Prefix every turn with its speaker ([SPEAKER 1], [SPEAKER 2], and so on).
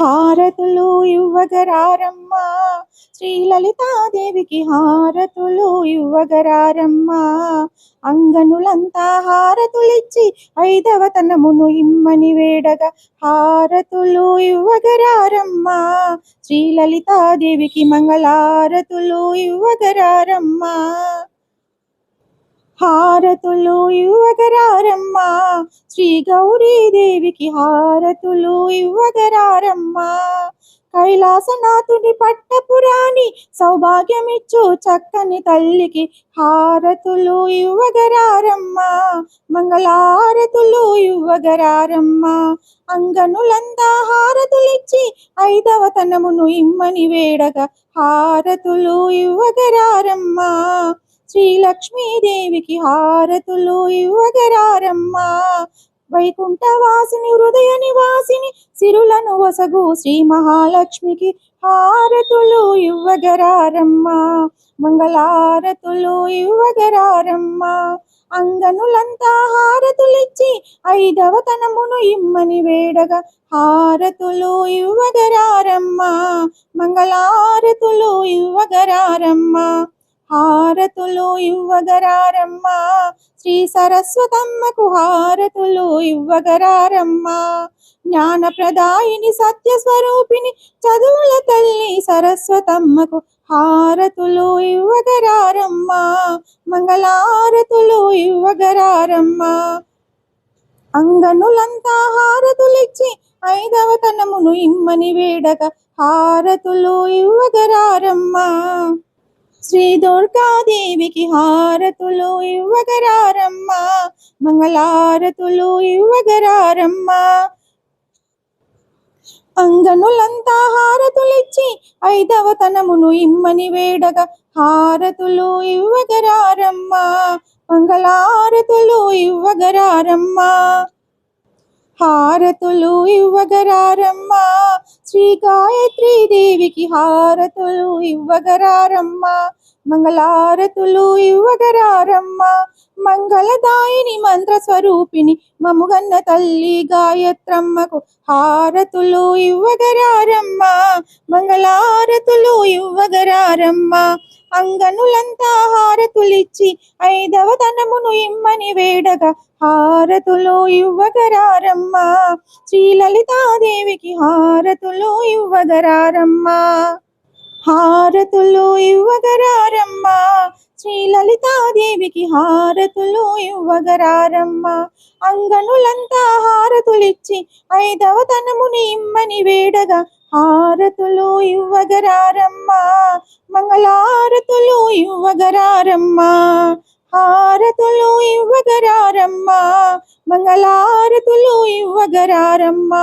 [SPEAKER 1] హారతులు ఇవ్వగరారమ్మ. శ్రీ లలితాదేవికి హారతులు ఇవ్వగరారమ్మ. అంగనులంతా హారతులిచ్చి ఐదవ తనమును ఇమ్మని వేడగా హారతులు ఇవ్వగరారమ్మ. శ్రీ లలితాదేవికి మంగళారతులు ఇవ్వగరారమ్మా. హారతులు ఇవ్వగరారమ్మా. శ్రీ గౌరీదేవికి హారతులు ఇవ్వగరారమ్మ. కైలాసనాథుని పట్టపురాణి సౌభాగ్యమిచ్చు చక్కని తల్లికి హారతులు ఇవ్వగరారమ్మ. మంగళారతులు ఇవ్వగరారమ్మా. అంగనులంతా హారతులిచ్చి ఐదవ తనమును ఇమ్మని వేడగా హారతులు ఇవ్వగరారమ్మా. శ్రీ లక్ష్మీదేవికి హారతులు ఇవ్వగరారమ్మ. వైకుంఠ వాసిని హృదయ నివాసిని సిరులను వసగు శ్రీ మహాలక్ష్మికి హారతులు ఇవ్వగరారమ్మ. మంగళారతులు ఇవ్వగరారమ్మ. అంగనులంతా హారతులిచ్చి ఐదవ తనమును ఇమ్మని వేడగా హారతులు ఇవ్వగరారమ్మ. మంగళారతులు ఇవ్వగరారమ్మా. హారతులు ఇవ్వగరారమ్మ. శ్రీ సరస్వతమ్మకు హారతులు ఇవ్వగరారమ్మ. జ్ఞానప్రదాయిని సత్య స్వరూపిణి చదువుల తల్లి సరస్వతమ్మకు హారతులు ఇవ్వగరారమ్మ. మంగళారతులు ఇవ్వగరారమ్మ. అంగనులంతా హారతులిచ్చి ఐదవ తనమును ఇమ్మని వేడక హారతులు ఇవ్వగరారమ్మ. శ్రీ దుర్గాదేవికి హారతులు ఇవ్వగరారమ్మ. మంగళారతులు ఇవ్వగరారమ్మ. అంగనులంతా హారతులిచ్చి ఐదవ తనమును ఇమ్మని వేడగా హారతులు ఇవ్వగరారమ్మ. మంగళారతులు ఇవ్వగరారమ్మ. హారతులు ఇవ్వగరారమ్మా. శ్రీ గాయత్రీ దేవికి హారతులు ఇవ్వగరారమ్మ. మంగళారతులు ఇవ్వగరారమ్మ మంగళదాయిని మంత్ర స్వరూపిణి మముగన్న తల్లి గాయత్రమ్మకు హారతులు ఇవ్వగరారమ్మ మంగళారతులు ఇవ్వగరారమ్మ. అంగనులంతా హారతులిచ్చి ఐదవ తనమును ఇమ్మని వేడగా హారతులు ఇవ్వగరారమ్మ. శ్రీ లలితాదేవికి హారతులు ఇవ్వగరారమ్మ. హారతులు ఇవ్వగరారమ్మ. శ్రీ లలితాదేవికి హారతులు ఇవ్వగరారమ్మ. అంగనులంతా హారతులిచ్చి ఐదవ తనముని ఇమ్మని వేడగా హారతులు ఇవ్వగరారమ్మ. మంగళారతులు ఇవ్వగరారమ్మ. హారతులు ఇవ్వగరారమ్మ. మంగళారతులు ఇవ్వగరారమ్మ.